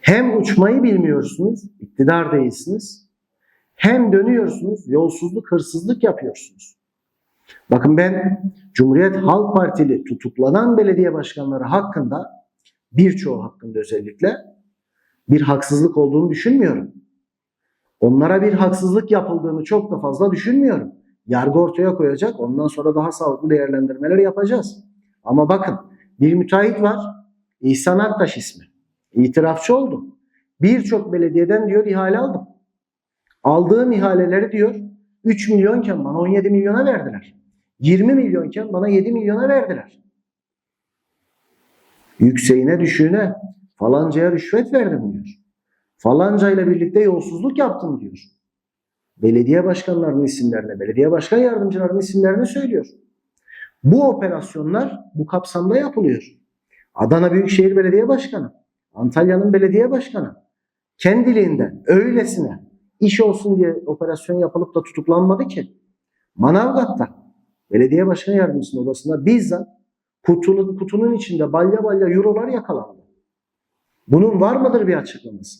Hem uçmayı bilmiyorsunuz, iktidar değilsiniz. Hem dönüyorsunuz, yolsuzluk, hırsızlık yapıyorsunuz. Bakın ben Cumhuriyet Halk Partili tutuklanan belediye başkanları hakkında birçoğu hakkında özellikle bir haksızlık olduğunu düşünmüyorum. Onlara bir haksızlık yapıldığını çok da fazla düşünmüyorum. Yargı ortaya koyacak. Ondan sonra daha sağlıklı değerlendirmeler yapacağız. Ama bakın bir müteahhit var. İhsan Aktaş ismi. İtirafçı oldu. Birçok belediyeden diyor ihale aldım. Aldığım ihaleleri diyor 3 milyonken bana 17 milyona verdiler. 20 milyonken bana 7 milyona verdiler. Yükseğine düşüğüne falancaya rüşvet verdim diyor. Falanca ile birlikte yolsuzluk yaptım diyor. Belediye başkanlarının isimlerini, belediye başkan yardımcılarının isimlerini söylüyor. Bu operasyonlar bu kapsamda yapılıyor. Adana Büyükşehir Belediye Başkanı, Antalya'nın belediye başkanı kendiliğinden öylesine iş olsun diye operasyon yapılıp da tutuklanmadı ki. Manavgat'ta belediye başkan yardımcısının odasında bizzat kutunun, kutunun içinde balya balya eurolar yakalandı. Bunun var mıdır bir açıklaması?